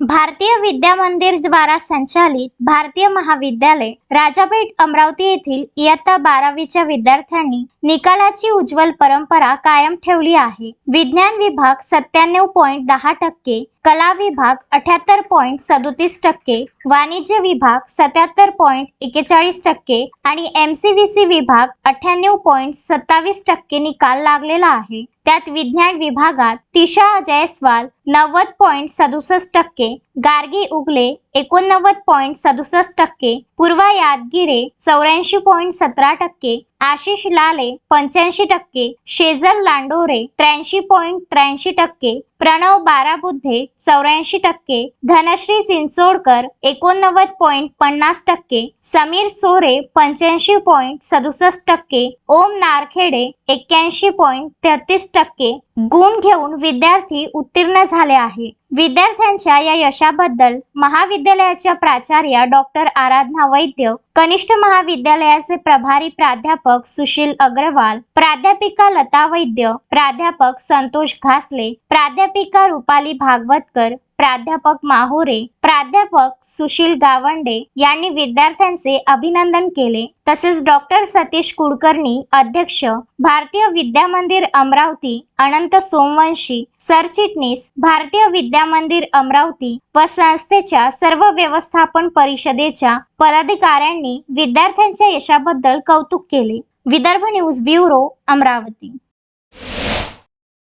भारतीय विद्या मंदिर द्वारा संचालित भारतीय महाविद्यालय राजापेठ अमरावती येथील इयत्ता बारावीच्या विद्यार्थ्यांनी निकालाची उज्ज्वल परंपरा कायम ठेवली आहे. विज्ञान विभाग सत्त्याण्णव पॉईंट दहा टक्के कला विभाग अठ्याहत्तर पॉईंट सदोतीस टक्के वाणिज्य विभाग सत्याहत्तर पॉईंट एकेचाळीस टक्के आणि एम सी व्ही सी विभाग अठ्ठ्याण्णव पॉईंट सत्तावीस टक्के निकाल लागलेला आहे. त्यात विज्ञान विभागात तिशा जयस्वाल नव्वद पॉईंट सदुसष्ट टक्के गार्गी उगले एकोणनव्वद पॉईंट सदुसष्ट टक्के पूर्वा यादगिरे चौऱ्याऐंशी पॉईंट सतरा टक्के आशिष लाले पंच्याऐंशी टक्के शेजल लांडोरे त्र्याऐंशी पॉईंट त्र्याऐंशी टक्के प्रणव बाराबुद्धे चौऱ्याऐंशी टक्के धनश्री चिंचोडकर एकोणनव्वद पॉईंट पन्नास टक्के समीर सोरे पंच्याऐंशी पॉईंट सदुसष्ट टक्के ओम नारखेडे एक्क्याऐंशी पॉईंट तेहतीस टक्के गुण घेऊन विद्यार्थी उत्तीर्ण झाले आहे. विद्यार्थ्यांच्या या यशाबद्दल महाविद्यालयाच्या प्राचार्य डॉक्टर आराधना वैद्य कनिष्ठ महाविद्यालयाचे प्रभारी प्राध्यापक सुशील अग्रवाल प्राध्यापिका लता वैद्य प्राध्यापक संतोष घासले प्राध्यापिका रुपाली भागवतकर प्राध्यापक माहुरे प्राध्यापक सुशील गावंडे यांनी विद्यार्थ्यांचे अभिनंदन केले. तसेच डॉक्टर सतीश कुलकर्णी अध्यक्ष भारतीय विद्या मंदिर अमरावती अनंत सोमवंशी सरचिटणीस भारतीय विद्या मंदिर अमरावती व संस्थेच्या सर्व व्यवस्थापन परिषदेच्या पदाधिकाऱ्यांनी विद्यार्थ्यांच्या यशाबद्दल कौतुक केले. Vidarbha news bureau Amravati.